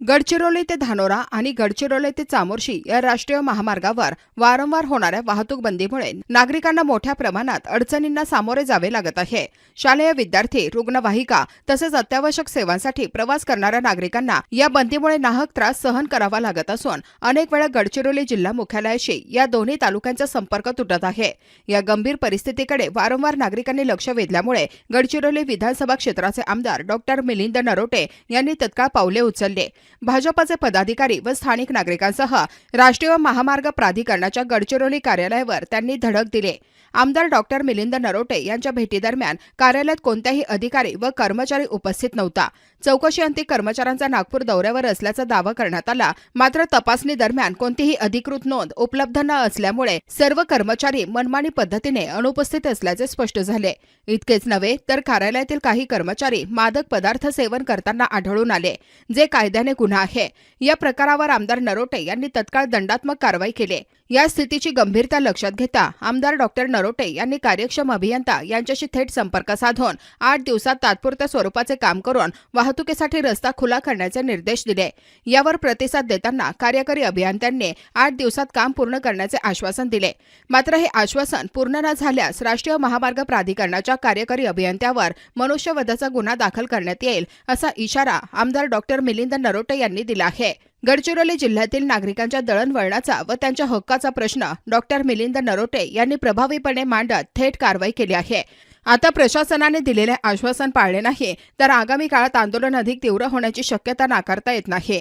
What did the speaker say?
गडचिरोली ते धानोरा आणि गडचिरोली ते चामोर्शी या राष्ट्रीय महामार्गावर वारंवार होणाऱ्या वाहतूक बंदीमुळे नागरिकांना मोठ्या प्रमाणात अडचणींना सामोरे जावे लागत आहे. शालेय विद्यार्थी रुग्णवाहिका तसेच अत्यावश्यक सेवांसाठी प्रवास करणाऱ्या नागरिकांना या बंदीमुळे नाहक त्रास सहन करावा लागत असून अनेक वेळा गडचिरोली जिल्हा मुख्यालयाशी या दोन्ही तालुक्यांचा संपर्क तुटत आहे. या गंभीर परिस्थितीकडे वारंवार नागरिकांनी लक्ष वेधल्यामुळे गडचिरोली विधानसभा क्षेत्राचे आमदार डॉक्टर मिलिंद नरोटे यांनी तत्काळ पावले उचलले. भाजपचे पदाधिकारी व स्थानिक नागरिकांसह राष्ट्रीय महामार्ग प्राधिकरणाच्या गडचिरोली कार्यालयावर त्यांनी धडक दिले. आमदार डॉक्टर मिलिंद नरोटे यांच्या भेटीदरम्यान कार्यालयात कोणत्याही अधिकारी व कर्मचारी उपस्थित नव्हता. चौकशीअंती कर्मचाऱ्यांचा नागपूर दौऱ्यावर असल्याचा दावा करण्यात आला. मात्र तपासणी दरम्यान कोणतीही अधिकृत नोंद उपलब्ध न असल्यामुळे सर्व कर्मचारी मनमानी पद्धतीने अनुपस्थित असल्याचे स्पष्ट झाले. इतकेच नव्हे तर कार्यालयातील काही कर्मचारी मादक पदार्थ सेवन करताना आढळून आले जे कायद्याने गुन्हा आहे. या प्रकारावर आमदार नरोटे यांनी तत्काळ दंडात्मक कारवाई केली. या स्थितीची गंभीरता लक्षात घेता आमदार डॉक्टर नरोटे यांनी कार्यक्षम अभियंता यांच्याशी थेट संपर्क साधून आठ दिवसात तात्पुरत्या स्वरूपाचे काम करून वाहतुकीसाठी रस्ता खुला करण्याचे निर्देश दिले. यावर प्रतिसाद देताना कार्यकारी अभियंत्यांनी आठ दिवसात काम पूर्ण करण्याचे आश्वासन दिले. मात्र हे आश्वासन पूर्ण न झाल्यास राष्ट्रीय महामार्ग प्राधिकरणाच्या कार्यकारी अभियंत्यावर मनुष्यवधाचा गुन्हा दाखल करण्यात येईल असा इशारा आमदार डॉक्टर मिलिंद नरोटे यांनी दिला आहे. गडचिरोली जिल्ह्यातील नागरिकांच्या दळणवळणाचा व त्यांच्या हक्काचा प्रश्न डॉक्टर मिलिंद नरोटे यांनी प्रभावीपणे मांडत थेट कारवाई केली आहे. आता प्रशासनाने दिलेले आश्वासन पाळले नाही तर आगामी काळात आंदोलन अधिक तीव्र होण्याची शक्यता नाकारता येत नाही.